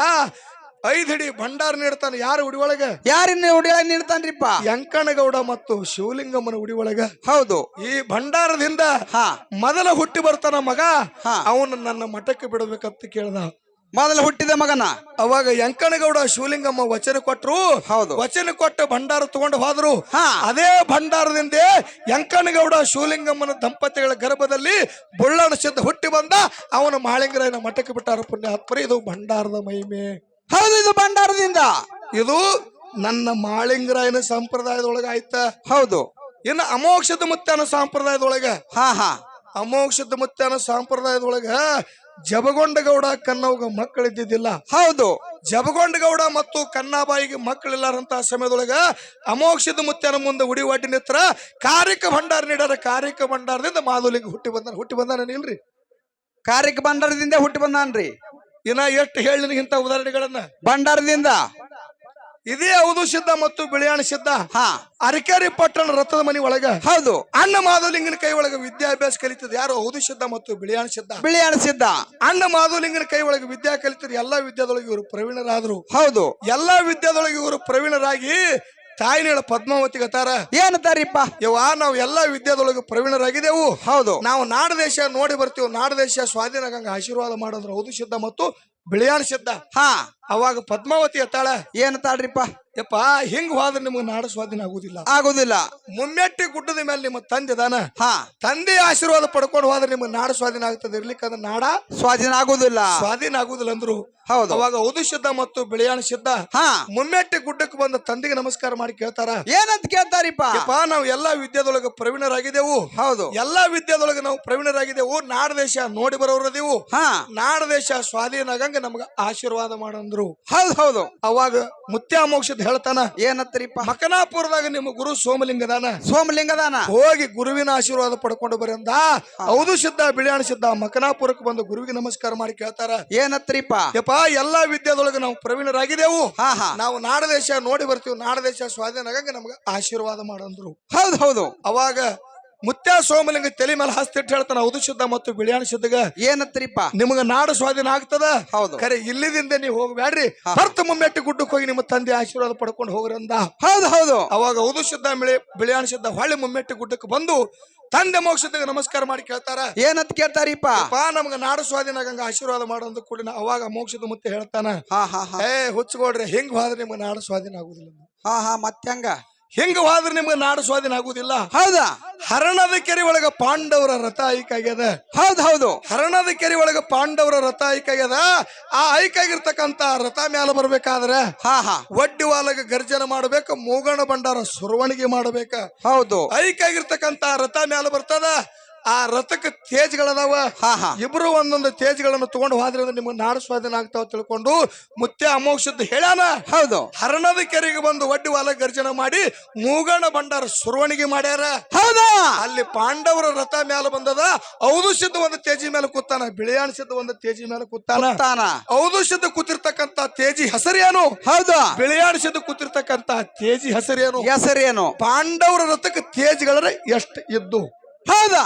ಐದ್ ಹಿಡಿ ಭಂಡಾರ ನೀಡ್ತಾನೆ. ಯಾರು ಉಡಿ ಒಳಗ? ಯಾರಿನ್ನ ಉಡಿಯಾಗ ನೀಡ್ತಾನ್ರಿಪ್ಪ? ಯಂಕಣ್ಣಗೌಡ ಮತ್ತು ಶಿವಲಿಂಗಮ್ಮನ ಉಡಿ ಒಳಗ. ಹೌದು. ಈ ಭಂಡಾರದಿಂದ ಹಾ. ಮೊದಲ ಹುಟ್ಟಿ ಬರ್ತಾನ ಮಗ. ಅವನ ನನ್ನ ಮಠಕ್ಕೆ ಬಿಡಬೇಕಂತ ಕೇಳ್ದ. ಮೊದಲು ಹುಟ್ಟಿದ ಮಗನ? ಅವಾಗ ಯಂಕಣ್ಣಗೌಡ ಶಿವಲಿಂಗಮ್ಮ ವಚನ ಕೊಟ್ರು. ಹೌದು. ವಚನ ಕೊಟ್ಟು ಭಂಡಾರ ತಗೊಂಡು ಹೋದ್ರು. ಹಾ. ಅದೇ ಭಂಡಾರದಿಂದ ಯಂಕಣ್ಣಗೌಡ ಶಿವಲಿಂಗಮ್ಮನ ದಂಪತಿಗಳ ಗರ್ಭದಲ್ಲಿ ಬುಳ್ಳಣ ಸಿದ್ಧ ಹುಟ್ಟಿ ಬಂದ. ಅವನು ಮಾಳಿಂಗರಾಯನ ಮಠಕ್ಕೆ ಬಿಟ್ಟಾರ ಪುಣ್ಯಾತ್ಮರಿ. ಇದು ಭಂಡಾರದ ಮಹಿಮೆ. ಹೌದು ಇದು ಭಂಡಾರದಿಂದ. ಇದು ನನ್ನ ಮಾಳಿಂಗರಾಯನ ಸಂಪ್ರದಾಯದೊಳಗ ಆಯ್ತ? ಹೌದು. ಇನ್ನು ಅಮೋಕ್ಷದ ಮುತ್ತನ ಸಂಪ್ರದಾಯದೊಳಗ? ಹಾ ಹಾ. ಅಮೋಕ್ಷದ ಮುತ್ತನ ಸಂಪ್ರದಾಯದೊಳಗ ಜಬಗೊಂಡಗೌಡ ಮಕ್ಕಳು ಮಕ್ಕಳಿದ್ದಿದ್ದಿಲ್ಲ. ಹೌದು. ಜಬಗೊಂಡಗೌಡ ಮತ್ತು ಕನ್ನಾಬಾಯಿಗೆ ಮಕ್ಕಳಿಲ್ಲಾರಂತ ಸಮಯದೊಳಗ ಅಮೋಕ್ಷದ ಮುತ್ಯನ ಮುಂದೆ ಉಡಿ ಒಡ್ಡಿ ನಿತ್ರ ಕಾರಿಕ ಭಂಡಾರ ನೀಡಾರ ಕಾರಿಕ ಭಂಡಾರದಿಂದ ಮಾಧುಲಿಗೆ ಹುಟ್ಟಿ ಬಂದಾನ. ಹುಟ್ಟಿ ಬಂದಾನ ಇಲ್ರಿ? ಕಾರ್ಯಕ ಭಂಡಾರದಿಂದ ಹುಟ್ಟಿ ಬಂದಾನ್ರಿ. ಇನ್ನ ಎಷ್ಟು ಹೇಳಿ ಇಂಥ ಉದಾಹರಣೆಗಳನ್ನ? ಭಂಡಾರದಿಂದ. ಇದೇ ಹೌದು ಸಿದ್ಧ ಮತ್ತು ಬಿಳಿಯಾಣ ಸಿದ್ಧ. ಹಾ. ಅರಕೇರಿ ಪಟ್ಟಣ ರಥದ ಮನೆ ಒಳಗ ಹೌದು. ಅಣ್ಣ ಮಾಧುಲಿಂಗನ ಕೈ ಒಳಗ ವಿದ್ಯಾಭ್ಯಾಸ ಕಲಿತದ ಯಾರು? ಹೌದು ಸಿದ್ಧ ಮತ್ತು ಬಿಳಿಯಾಣ ಸಿದ್ಧ. ಬಿಳಿಯಾಣ ಸಿದ್ಧ. ಅಣ್ಣ ಮಾಧುಲಿಂಗನ ಕೈ ಒಳಗ ವಿದ್ಯಾ ಕಲಿತರು ಎಲ್ಲಾ ವಿದ್ಯಾದೊಳಗೆ ಇವರು ಪ್ರವೀಣರಾದ್ರು. ಹೌದು. ಎಲ್ಲಾ ವಿದ್ಯಾದೊಳಗೆ ಇವರು ಪ್ರವೀಣರಾಗಿ ತಾಯಿನೇಳ ಪದ್ಮಾವತಿ ಗತಾರ ಏನಂತಾರಿಪ್ಪ? ಯವ್ವ ನಾವು ಎಲ್ಲಾ ವಿದ್ಯಾದೊಳಗೆ ಪ್ರವೀಣರಾಗಿದ್ದೆವು. ಹೌದು. ನಾವು ನಾಡ ದೇಶ ನೋಡಿ ಬರ್ತೀವಿ. ನಾಡ ದೇಶ ಸ್ವಾಧೀನ ಆಶೀರ್ವಾದ ಮಾಡೋದ್ರ. ಹೌದು ಸಿದ್ಧ ಮತ್ತು ಬಿಳಿಯಾಣ ಸಿದ್ಧ. ಹಾ. ಅವಾಗ ಪದ್ಮಾವತಿ ಎತ್ತಾಳ? ಏನಂತಾಳ್ರಿಪ್ಪ ಯಪ್ಪ ಹಿಂಗ್ ಹೋದ್ರೆ ನಿಮ್ಗೆ ನಾಡ ಸ್ವಾಧೀನ ಆಗುದಿಲ್ಲ. ಆಗುದಿಲ್ಲ. ಮುಮ್ಮೆಟ್ಟಿ ಗುಡ್ಡದ ಮೇಲೆ ನಿಮ್ಮ ತಂದೆ ದಾನ ಹಾ. ತಂದೆ ಆಶೀರ್ವಾದ ಪಡ್ಕೊಂಡು ಹೋದ್ರೆ ನಿಮ್ಗೆ ನಾಡ ಸ್ವಾಧೀನ ಆಗ್ತದೆ. ಇರ್ಲಿಕ್ಕಂದ್ರೆ ನಾಡ ಸ್ವಾಧೀನ ಆಗುದಿಲ್ಲ. ಸ್ವಾಧೀನ ಆಗುದಿಲ್ಲ ಅಂದ್ರು. ಹೌದು. ಅವಾಗ ಉದು ಶುದ್ಧ ಮತ್ತು ಬಿಳಿಯಾಣ ಸಿದ್ಧ ಹಾ. ಮುಮ್ಮೆಟ್ಟಿ ಗುಡ್ಡಕ್ಕೆ ಬಂದ ತಂದೆಗೆ ನಮಸ್ಕಾರ ಮಾಡಿ ಕೇಳ್ತಾರ? ಏನಂತ ಕೇಳ್ತಾರಿಪ್ಪ? ಯಪ್ಪ ನಾವು ಎಲ್ಲಾ ವಿದ್ಯಾದೊಳಗೆ ಪ್ರವೀಣರಾಗಿದ್ದೆವು. ಹೌದು. ಎಲ್ಲಾ ವಿದ್ಯಾದೊಳಗೆ ನಾವು ಪ್ರವೀಣರಾಗಿದ್ದೆವು. ನಾಡ ದೇಶ ನೋಡಿ ಬರೋರದೇವು ಹಾ. ನಾಡ ದೇಶ ಸ್ವಾಧೀನ ಆಗಂಗ ನಮ್ಗೆ ಆಶೀರ್ವಾದ ಮಾಡಂದ್ರು ಬಂದ್ರು ಹೌದ್ ಹೌದು. ಅವಾಗ ಮುತ್ಯ ಮೋಕ್ಷದ ಹೇಳ್ತಾನ ಏನತ್ತರಿಪ್ಪ? ಮಕನಾಪುರದಾಗ ನಿಮ್ಮ ಗುರು ಸೋಮಲಿಂಗದಾನ? ಸೋಮಲಿಂಗದಾನ? ಹೋಗಿ ಗುರುವಿನ ಆಶೀರ್ವಾದ ಪಡ್ಕೊಂಡು ಬರಿಂದ ಹೌದು ಸಿದ್ಧ ಬಿಳಿಯಾಣ ಸಿದ್ಧ ಮಕನಾಪುರಕ್ಕೆ ಬಂದು ಗುರುವಿಗೆ ನಮಸ್ಕಾರ ಮಾಡಿ ಕೇಳ್ತಾರ. ಏನತ್ರಿಪ್ಪ ಯಪ್ಪ ಎಲ್ಲಾ ವಿದ್ಯಾದೊಳಗೆ ನಾವು ಪ್ರವೀಣರಾಗಿದ್ದೇವು. ಹಾ ಹಾ. ನಾವು ನಾಡ ದೇಶ ನೋಡಿ ಬರ್ತೀವಿ ನಾಡ ದೇಶ ಸ್ವಾಧೀನ ಆಗಂಗ ನಮ್ಗೆ ಆಶೀರ್ವಾದ ಮಾಡಂದ್ರು. ಹೌದ್ ಹೌದು. ಅವಾಗ ಮುತ್ಯ ಸೋಮಲಿಂಗ ತಲೆ ಮೇಲೆ ಹಸ್ತಿಟ್ಟು ಹೇಳ್ತಾನ ಹೌದು ಶುದ್ಧ ಮತ್ತು ಬಿಳಿಯಾಣ ಶುದ್ಧಗ. ಏನತ್ರಿಪ್ಪ? ನಿಮಗ ನಾಡು ಸ್ವಾಧೀನ ಆಗ್ತದ? ಹೌದು. ಖರೆ ಇಲ್ಲಿದಿಂದ ನೀವು ಹೋಗ್ಬೇಡ್ರಿ ಬರ್ತ ಮುಮ್ಮೆಟ್ಟಿ ಗುಡ್ಡಕ್ಕೆ ಹೋಗಿ ನಿಮ್ಮ ತಂದೆ ಆಶೀರ್ವಾದ ಪಡ್ಕೊಂಡು ಹೋಗ್ರಂದ. ಹೌದು ಹೌದು. ಅವಾಗ ಹೌದು ಶುದ್ಧ ಬಿಳಿ ಬಿಳಿಯಾಣ ಶುದ್ಧ ಹೊಳ್ಳಿ ಮುಮ್ಮೆಟ್ಟಿ ಗುಡ್ಡಕ್ಕೆ ಬಂದು ತಂದೆ ಮೋಕ್ಷದಾಗ ನಮಸ್ಕಾರ ಮಾಡಿ ಕೇಳ್ತಾರ. ಏನಂತ ಕೇಳ್ತಾರಿಪ್ಪ? ಪಾ ನಮ್ಗ ನಾಡು ಸ್ವಾಧೀನ ಆಗಂಗ ಆಶೀರ್ವಾದ ಮಾಡೋದು ಕೂಡ ಅವಾಗ ಮೋಕ್ಷದ ಮುತ್ತೆ ಹೇಳ್ತಾನ. ಹಾ ಹಾ ಏ ಹುಚ್ಚಗೋಡ್ರಿ ಹೆಂಗ್ ಹೋದ್ರೆ ನಿಮ್ಗೆ ನಾಡು ಸ್ವಾಧೀನ ಆಗುದಿಲ್ಲ ಹಾ ಹಾ ಮತ್ತೆಂಗ? ಹೆಂಗ್ ಹೋದ್ರೆ ನಿಮ್ಗೆ ನಾಡು ಸ್ವಾಧೀನ ಆಗುದಿಲ್ಲ. ಹೌದಾ? ಹರಣದ ಕೆರೆ ಒಳಗ ಪಾಂಡವರ ರಥ ಐಕಾಗ್ಯದ ಹೌದ್ ಹೌದು. ಹರಣದ ಕೆರೆ ಒಳಗ ಪಾಂಡವರ ರಥ ಐಕಾಗ್ಯದ ಆ ಐಕಾಗಿರ್ತಕ್ಕಂತ ರಥ ಮ್ಯಾಲ ಬರ್ಬೇಕಾದ್ರೆ ಹಾ ಹಾ. ಒಡ್ಡಿ ವಾಲಗ ಗರ್ಜನ ಮಾಡ್ಬೇಕು ಮೂಗಣ ಭಂಡಾರ ಸುರವಣಿಗೆ ಮಾಡ್ಬೇಕ. ಹೌದು. ಐಕಾಗಿರ್ತಕ್ಕಂತ ರಥ ಮ್ಯಾಲ ಬರ್ತದ. ಆ ರಥಕ್ಕೆ ತೇಜ್ಗಳದಾವ? ಇಬ್ರು ಒಂದೊಂದು ತೇಜ್ಗಳನ್ನು ತಗೊಂಡು ಹೋದ್ರಿಂದ ನಿಮ್ಗೆ ನಾಡು ಸ್ವಾಧೀನ ಆಗ್ತಾವ ತಿಳ್ಕೊಂಡು ಮುತ್ಯ ಅಮೋಕ್ಷದ್ದು ಹೇಳ್ಯಾನ? ಹೌದು. ಹರಣದ ಕೆರೆಗೆ ಬಂದು ಒಡ್ಡಿ ವಾಲ ಗರ್ಜನ ಮಾಡಿ ಮೂಗಣ ಭಂಡಾರ ಸುರವಣಿಗೆ ಮಾಡ್ಯಾರ? ಹೌದಾ? ಅಲ್ಲಿ ಪಾಂಡವರ ರಥ ಮೇಲೆ ಬಂದದ ಔದು ಸಿದ್ಧ ಒಂದು ತೇಜಿ ಮೇಲೆ ಕೂತಾನ ಬಿಳಿಯಾಣ ಸಿದ್ಧ ಒಂದು ತೇಜಿ ಮೇಲೆ ಕೂತಾನ? ತಾನ ಔದು ಸಿದ್ಧ ಕೂತಿರ್ತಕ್ಕಂತ ತೇಜಿ ಹೆಸರೇನು ಹೌದು. ಬಿಳಿಯಾಣ ಸಿದ್ಧ ಕೂತಿರ್ತಕ್ಕಂತ ತೇಜಿ ಹೆಸರೇನು ಹೆಸರೇನು ಪಾಂಡವರ ರಥಕ್ಕೆ ತೇಜ್ಗಳರ ಎಷ್ಟು ಇದ್ದು? ಹೌದಾ?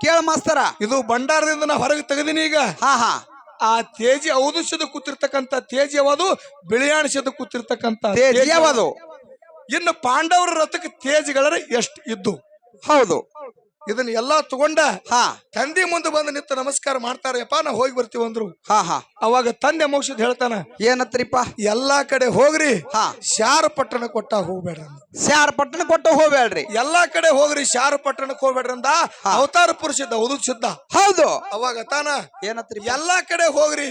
ಕೇಳ ಮಾಸ್ತರ. ಇದು ಭಂಡಾರದಿಂದ ನಾ ಹೊರಗೆ ತೆಗೆದೀನಿ ಈಗ. ಹಾ ಹಾ. ಆ ತೇಜಿ ಔದುಷ್ಯದ ಕೂತಿರ್ತಕ್ಕಂತ ತೇಜಿ ಯಾವುದು? ಬಿಳಿಯಾಣಿಸದ ತೇಜ್ ಯಾವುದು? ಇನ್ನು ಪಾಂಡವರ ರಥಕ್ಕೆ ತೇಜ್ಗಳರ ಎಷ್ಟು ಇದ್ದು? ಹೌದು. ಇದನ್ನ ಎಲ್ಲಾ ತಗೊಂಡ ಹಾ. ತಂದೆ ಮುಂದೆ ಬಂದು ನಿಂತು ನಮಸ್ಕಾರ ಮಾಡ್ತಾರಪ್ಪ ನಾ ಹೋಗಿ ಬರ್ತೀವಿ ಅಂದ್ರು. ಹಾ ಹಾ. ಅವಾಗ ತಂದೆ ಮೋಕ್ಷದ್ ಹೇಳ್ತಾನ ಏನತ್ರಿಪ್ಪ? ಎಲ್ಲಾ ಕಡೆ ಹೋಗ್ರಿ ಹಾ. ಶಾರ ಪಟ್ಟಣ ಕೊಟ್ಟ ಹೋಗ್ಬೇಡ ಶಾರ ಪಟ್ಟಣ ಕೊಟ್ಟ ಹೋಗ್ಬೇಡ್ರಿ. ಎಲ್ಲಾ ಕಡೆ ಹೋಗ್ರಿ ಶಾರ ಪಟ್ಟಣಕ್ಕೆ ಹೋಗ್ಬೇಡ್ರಿ ಅಂದ. ಅವತಾರ ಪುರುಷಿದ್ದ ಉದು ಸಿದ್ಧ ಹೌದು. ಅವಾಗ ತಾನ ಏನತ್ರಿ ಎಲ್ಲಾ ಕಡೆ ಹೋಗ್ರಿ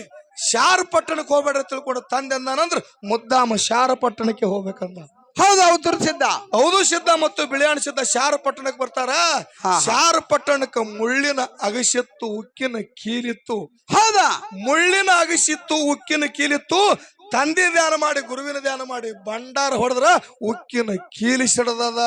ಶಾರ ಪಟ್ಟಣಕ್ಕೆ ಹೋಗ್ಬೇಡ್ರಿ ತಿಳ್ಕೊಂಡು ತಂದೆ ಅಂದಾನಂದ್ರ ಮುದ್ದಾಮ ಶಾರ ಪಟ್ಟಣಕ್ಕೆ ಹೋಗ್ಬೇಕಂದ. ಹೌದು ಹೌದು ಸಿದ್ಧ. ಹೌದು ಸಿದ್ಧ ಮತ್ತು ಬಿಳಿಯಾಣ ಸಿದ್ಧ. ಶಾರ ಪಟ್ಟಣಕ್ಕೆ ಬರ್ತಾರ. ಶಾರ ಪಟ್ಟಣಕ್ಕೆ ಮುಳ್ಳಿನ ಅಗಸಿತ್ತು ಉಕ್ಕಿನ ಕೀಲಿತ್ತು. ಹೌದಾ? ಮುಳ್ಳಿನ ಅಗಸಿತ್ತು ಉಕ್ಕಿನ ಕೀಲಿತ್ತು. ತಂದೆ ಧ್ಯಾನ ಮಾಡಿ ಗುರುವಿನ ಧ್ಯಾನ ಮಾಡಿ ಭಂಡಾರ ಹೊಡೆದ್ರ ಉಕ್ಕಿನ ಕೀಲಿ ಸಿಡದದ.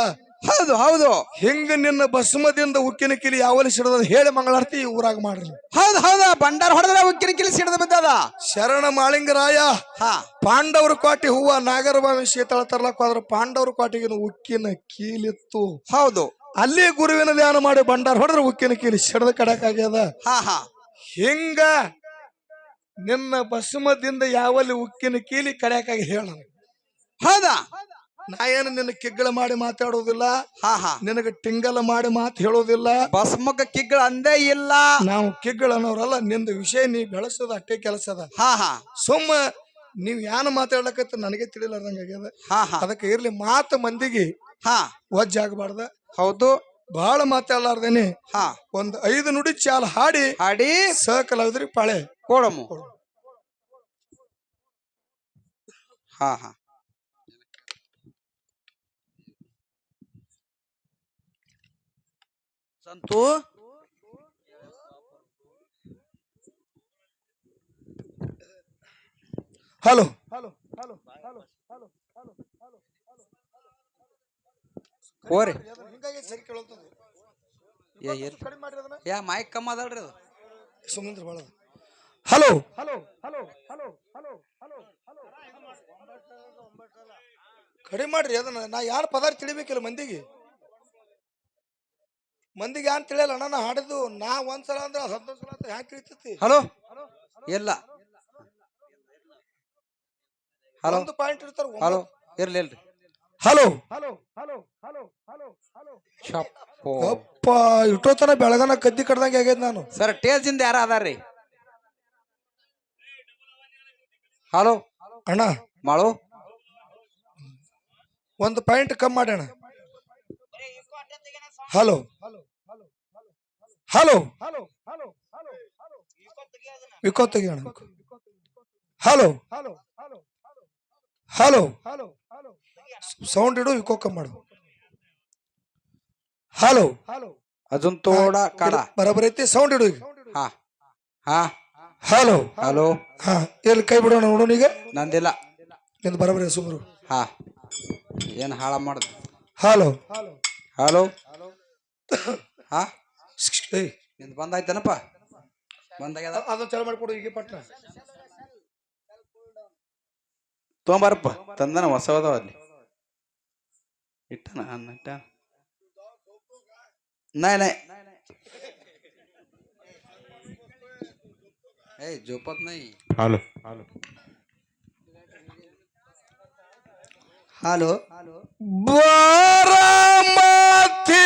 ಹೌದು ಹೌದು. ಹೆಂಗ ನಿನ್ನ ಭಸ್ಮದಿಂದ ಉಕ್ಕಿನ ಕೀಲಿ ಯಾವಲ್ಲಿ ಸಿಡದ ಹೇಳಿ ಮಂಗಳಾರತಿ ಈ ಊರಾಗ ಮಾಡ್ರಿ. ಹೌದು ಹೌದು. ಬಂಡಾರ ಹೊಡೆದ್ರೆ ಉಕ್ಕಿನ ಕಿಲಿ ಸಿಡದ ಬಿದ್ದದ? ಶರಣ ಮಾಳಿಂಗರಾಯ ಹಾ. ಪಾಂಡವರ ಕೋಟಿ ಹೂವ ನಾಗರಭಾವಿ ಶೀತಳ ತರ್ಲಕ್ ಹೋದ್ರ ಪಾಂಡವರು ಕೋಟೆಗಿನ ಉಕ್ಕಿನ ಕೀಲಿತ್ತು. ಹೌದು. ಅಲ್ಲಿ ಗುರುವಿನ ಧ್ಯಾನ ಮಾಡಿ ಭಂಡಾರ ಹೊಡೆದ್ರೆ ಉಕ್ಕಿನ ಕೀಲಿ ಸಿಡದ ಕಡಕಾಗ್ಯದ ಹಾ ಹಾ. ಹಿಂಗ ನಿನ್ನ ಭಸ್ಮದಿಂದ ಯಾವಲ್ಲಿ ಉಕ್ಕಿನ ಕೀಲಿ ಕಡ್ಯಾಕಾಗಿ ಹೇಳ ಹೌದಾ? ನಾ ಏನು ನಿನ್ನ ಕಿಗ್ಗಳ ಮಾಡಿ ಮಾತಾಡೋದಿಲ್ಲ? ಹಾ ಹಾ. ನಿನಗೆ ಟಿಂಗಲ ಮಾಡಿ ಮಾತು ಹೇಳೋದಿಲ್ಲ? ಭಸ್ಮಕ ಕಿಗ್ಗಳ ಅಂದೇ ಇಲ್ಲ. ನಾವು ಕಿಗ್ಗಳ ಅನ್ನೋರಲ್ಲ ನಿಂದ ವಿಷಯ ನೀ ಬೆಳೆಸೋದು ಅಷ್ಟೇ ಕೆಲಸ ಅದ ಹಾ ಹಾ. ಸುಮ್ಮ ನೀವ್ ಯಾನ ಮಾತಾಡ್ಲಕತ್ತ ನನಗೆ ತಿಳಿಲಾರ್ದಂಗಾಗ್ಯದ ಹಾ ಹಾ. ಅದಕ್ಕೆ ಇರ್ಲಿ ಮಾತು ಮಂದಿಗೆ ಹಾ. ವಜ್ಜಾಗಬಾರ್ದ. ಹೌದು. ಬಹಳ ಮಾತಾಡ್ಲಾರ್ದೇನೆ. ಹಾ. ಒಂದ್ ಐದು ನುಡಿ ಚಾಲ್ ಹಾಡಿ ಹಾಡಿ. ಸಹಕಲಾವಿದ್ರಿ ಪಾಳೆ. ಕೊಡಮ್ಮ ಹಾ ಹಾ. ಸಂತು ಹಲೋ. ಹೋರಿ. ಹಿಂಗಾಗಿ ಸರಿ ಕೇಳೋತದ ಏ ಇರ್ಲಿ. ಕಡಿಮೆ ಮಾಡ್ರಿ ಅದನ್ನ. ಯಾ ಮೈಕ್ ಕಮ್ಮ ಅದಲ್ರಿ ಅದು. ಸುಮಂದ್ರ ಬಾಳ hello hello hello hello hello hello. ಕಡಿಮೆ ಮಾಡ್ರಿ ಅದನ್ನ. ನಾ ಯಾರು ಪದಾರ್ಥ ತಿಳಿಬೇಕಿಲ್ಲ ಮಂದಿಗೆ. ಮಂದಿಗೆ ಅಂತ ತಿಳಿಯಲ್ಲ ಅಣ್ಣ ನಾ ಹಾಡಿದ್ದು ನಾ ಒಂದ್ಸಲ ಅಂದ್ರೆ ಸಂತೋಷ ಸಲ ಅಂತ ಹ್ಯಾಂಗ ತಿಳಿತೈತಿ ಹಲೋ? ಇಲ್ಲ. ಹಲೋ? ಒಂದು ಪಾಯಿಂಟ್ ಇರ್ತಾರ ಹಲೋ? ಇರ್ಲಿ ಇಲ್ರಿ ಹಲೋ? ಚಪ್ಪೋ ಅಪ್ಪ ಇಟ್ಟೋತನ ಬೆಳಗನ ಕದ್ದಿ ಕಡ್ದಂಗೆ ಆಗ್ಯದ ನಾನು. ಸರ್ ಟೇಜಿಂದ ಯಾರ ಅದಾರ್ರಿ? ಹಲೋ? ಅಣ್ಣ. ಮಾಳು? ಒಂದು ಪಾಯಿಂಟ್ ಕಮ್ಮಿ ಮಾಡೋಣ ಹಲೋ ಹಲೋ ವಿಕೋ ತೆಗಿಯೋಣ ಹಲೋ ಹಲೋ ಸೌಂಡ್ ಇಡು ವಿಕೋ ಕಮ್ಮಿ ಮಾಡು ಹಲೋ ಹಲೋ ಅಜುನ್ ತೋಡ ಕಾಡ ಬರಬರ ಐತಿ ಸೌಂಡ್ ಇಡು ಹಾ ಹಾ ಹಲೋ ಹಲೋ ಹಾ ಎಲ್ಲಿ ಕೈ ಬಿಡೋಣ ನೋಡೋಣ ಈಗ ನಂದಿಲ್ಲ ನಿಂದು ಬರಬರ ಸುಮರು ಹಾ ಏನು ಹಾಳ ಮಾಡುದು ಹಲೋ ಹಲೋ ಹಾ? ಏಯ್ ನಿಂದು ಬಂದಾಯ್ತೇನಪ್ಪ? ಬಂದಾಗ್ಯದ? ಅದನ್ನ ಚಾಲು ಮಾಡ್ಕೊಡು ಈಗ ಪಟ್ನ. ತೊಗೊಂಬಾರಪ್ಪ ತಂದನ ಹೊಸವದವ ಅಲ್ಲಿ. ಇಟ್ಟನ ಅನ್ನ ಇಟ್ಟ. ನಾಯ್ ನಾಯ್ ಏಯ್ ಜೋಪತ್ ನೈ. ಹಲೋ. ಹಲೋ. ಹಲೋ ಬಾರಾಮತಿ